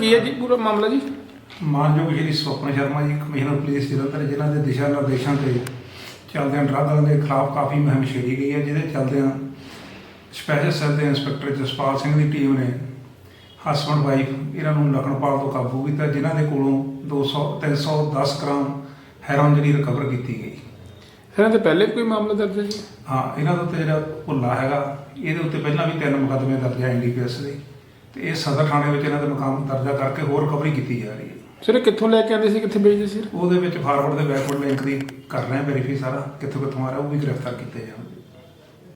ਕੀ ਹੈ ਜੀ ਪੂਰਾ ਮਾਮਲਾ ਜੀ? ਮਾਨਯੋਗ ਸ਼੍ਰੀ ਸਵਪਨ ਸ਼ਰਮਾ ਜੀ ਕਮਿਸ਼ਨਰ ਪੁਲਿਸ ਜਲੰਧਰ ਜਿਨ੍ਹਾਂ ਦੇ ਦਿਸ਼ਾ ਨਿਰਦੇਸ਼ਾਂ ਤੇ ਚੱਲਦਿਆਂ ਡਰੱਗ ਦੇ ਖਿਲਾਫ ਕਾਫੀ ਮੁਹਿੰਮ ਛੇੜੀ ਗਈ ਹੈ ਜਿਹਦੇ ਚੱਲਦਿਆਂ ਸਪੈਸ਼ਲ ਸੈੱਲ ਦੇ ਇੰਸਪੈਕਟਰ ਜਸਪਾਲ ਸਿੰਘ ਦੀ ਟੀਮ ਨੇ ਹਸਬੰਡ ਵਾਈਫ ਇਹਨਾਂ ਨੂੰ ਲਖਨਪਾਲ ਤੋਂ ਕਾਬੂ ਕੀਤਾ ਜਿਨ੍ਹਾਂ ਦੇ ਕੋਲੋਂ 200 310 ਗ੍ਰਾਮ ਹੈਰੋਇਨ ਜਿਹੜੀ ਰਿਕਵਰ ਕੀਤੀ ਗਈ। ਇਹਨਾਂ ਤੇ ਪਹਿਲੇ ਕੋਈ ਮਾਮਲਾ ਦਰਜ ਹੈ ਜੀ? ਹਾਂ ਇਹਨਾਂ ਦੇ ਉੱਤੇ ਜਿਹੜਾ ਭੁੱਲਾ ਹੈਗਾ ਇਹਦੇ ਉੱਤੇ ਪਹਿਲਾਂ ਵੀ ਤਿੰਨ ਮੁਕੱਦਮੇ ਦਰਜ ਹੈ ਐਨਡੀਪੀਐਸ ਦੇ। ਤੇ ਇਹ ਸਦਰ ਥਾਣੇ ਵਿੱਚ ਇਹਨਾਂ ਦੇ ਮੁਕਾਮ ਦਰਜਾ ਕਰਕੇ ਹੋਰ ਰਿਕਵਰੀ ਕੀਤੀ ਜਾ ਰਹੀ ਹੈ। ਸਰ ਇਹ ਕਿੱਥੋਂ ਲੈ ਕੇ ਆਉਂਦੇ ਸੀ ਕਿੱਥੇ ਵੇਚਦੇ ਸੀ? ਉਹਦੇ ਵਿੱਚ ਫਾਰਵਰਡ ਦੇ ਬੈਕਵਰਡ ਲਿੰਕ ਦੀ ਕਰ ਰਹੇ ਆ ਵੈਰੀਫਾਈ ਸਾਰਾ ਕਿੱਥੋਂ ਕਿੱਥੋਂ ਆ ਰਿਹਾ ਉਹ ਵੀ ਗ੍ਰਿਫਤਾਰ ਕੀਤੇ ਜਾਣ।